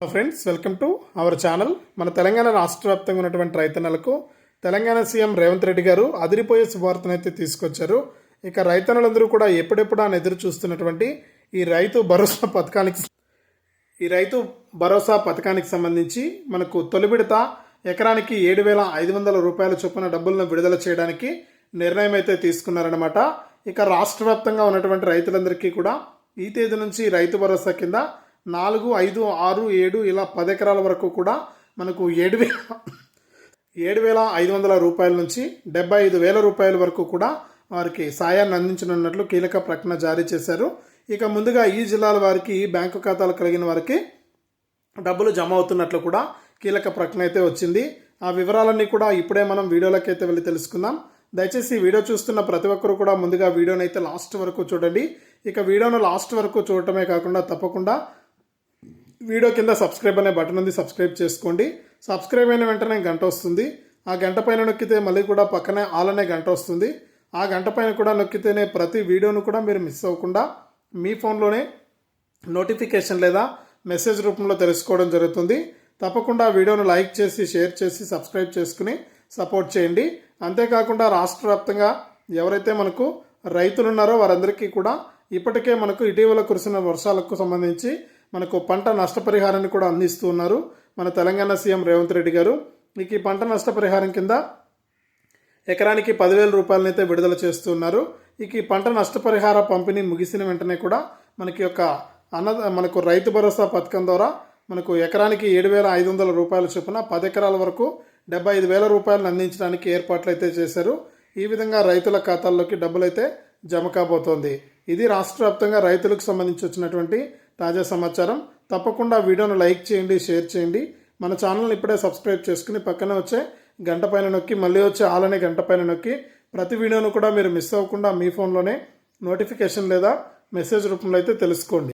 Hello friends welcome to our channel మన తెలంగాణ రాష్ట్ర వ్యాప్తంగా ఉన్నటువంటి రైతన్నలకు తెలంగాణ సీఎం రేవంత్ రెడ్డి గారు అదిరిపోయే శుభార్తను అయితే తీసుకొచ్చారు. ఇక రైతన్నలందరూ కూడా ఎప్పుడెప్పుడు అని ఎదురు చూస్తున్నటువంటి ఈ రైతు భరోసా పథకానికి ఈ రైతు భరోసా పథకానికి సంబంధించి మనకు తొలి విడత ఎకరానికి ఏడు వేల ఐదు వందల రూపాయల చొప్పున డబ్బులను విడుదల చేయడానికి నిర్ణయం అయితే తీసుకున్నారనమాట ఇక రాష్ట్ర వ్యాప్తంగా ఉన్నటువంటి రైతులందరికీ కూడా ఈ తేదీ నుంచి రైతు భరోసా కింద నాలుగు ఐదు ఆరు ఏడు ఇలా పది ఎకరాల వరకు కూడా మనకు ఏడు వేల ఏడు వేల ఐదు వందల రూపాయల నుంచి డెబ్బై ఐదు వేల రూపాయల వరకు కూడా వారికి సాయాన్ని అందించనున్నట్లు కీలక ప్రకటన జారీ చేశారు. ఇక ముందుగా ఈ జిల్లాల వారికి ఈ బ్యాంకు ఖాతాలు కలిగిన వారికి డబ్బులు జమ అవుతున్నట్లు కూడా కీలక ప్రకటన అయితే వచ్చింది. ఆ వివరాలన్నీ కూడా ఇప్పుడే మనం వీడియోలోకి అయితే వెళ్ళి తెలుసుకుందాం. దయచేసి వీడియో చూస్తున్న ప్రతి ఒక్కరు కూడా ముందుగా వీడియోని అయితే లాస్ట్ వరకు చూడండి. ఇక వీడియోను లాస్ట్ వరకు చూడటమే కాకుండా తప్పకుండా వీడియో కింద సబ్స్క్రైబ్ అనే బటన్ ఉంది సబ్స్క్రైబ్ చేసుకోండి. సబ్స్క్రైబ్ అయిన వెంటనే గంట వస్తుంది. ఆ గంట పైన నొక్కితే మళ్ళీ కూడా పక్కనే ఆల్ అనే గంట వస్తుంది. ఆ గంట పైన కూడా నొక్కితేనే ప్రతి వీడియోను కూడా మీరు మిస్ అవ్వకుండా మీ ఫోన్లోనే నోటిఫికేషన్ లేదా మెసేజ్ రూపంలో తెలుసుకోవడం జరుగుతుంది. తప్పకుండా వీడియోను లైక్ చేసి షేర్ చేసి సబ్స్క్రైబ్ చేసుకుని సపోర్ట్ చేయండి. అంతేకాకుండా రాష్ట్ర వ్యాప్తంగా ఎవరైతే మనకు రైతులు ఉన్నారో వారందరికీ కూడా ఇప్పటికే మనకు ఇటీవల కురిసిన వర్షాలకు సంబంధించి మనకు పంట నష్టపరిహారాన్ని కూడా అందిస్తూ ఉన్నారు. మన తెలంగాణ సీఎం రేవంత్ రెడ్డి గారు. మీకు ఈ పంట నష్టపరిహారం కింద ఎకరానికి పదివేల రూపాయలనైతే విడుదల చేస్తున్నారు ఇక ఈ పంట నష్టపరిహార పంపిణీ ముగిసిన వెంటనే కూడా మనకి యొక్క అన్న మనకు రైతు భరోసా పథకం ద్వారా మనకు ఎకరానికి ఏడు వేల ఐదు వందల రూపాయల చొప్పున పది ఎకరాల వరకు డెబ్బై ఐదు వేల రూపాయలను అందించడానికి ఏర్పాట్లు అయితే చేశారు. ఈ విధంగా రైతుల ఖాతాల్లోకి డబ్బులైతే జమ కాబోతోంది. ఇది రాష్ట్ర వ్యాప్తంగా రైతులకు సంబంధించి వచ్చినటువంటి తాజా సమాచారం. తప్పకుండా వీడియోను లైక్ చేయండి షేర్ చేయండి. మన ఛానల్ని ఇప్పుడే సబ్స్క్రైబ్ చేసుకుని పక్కనే వచ్చే గంట పైన నొక్కి మళ్ళీ వచ్చే ఆలనే గంట పైన నొక్కి ప్రతి వీడియోను కూడా మీరు మిస్ అవ్వకుండా మీ ఫోన్లోనే నోటిఫికేషన్ లేదా మెసేజ్ రూపంలో అయితే తెలుసుకోండి.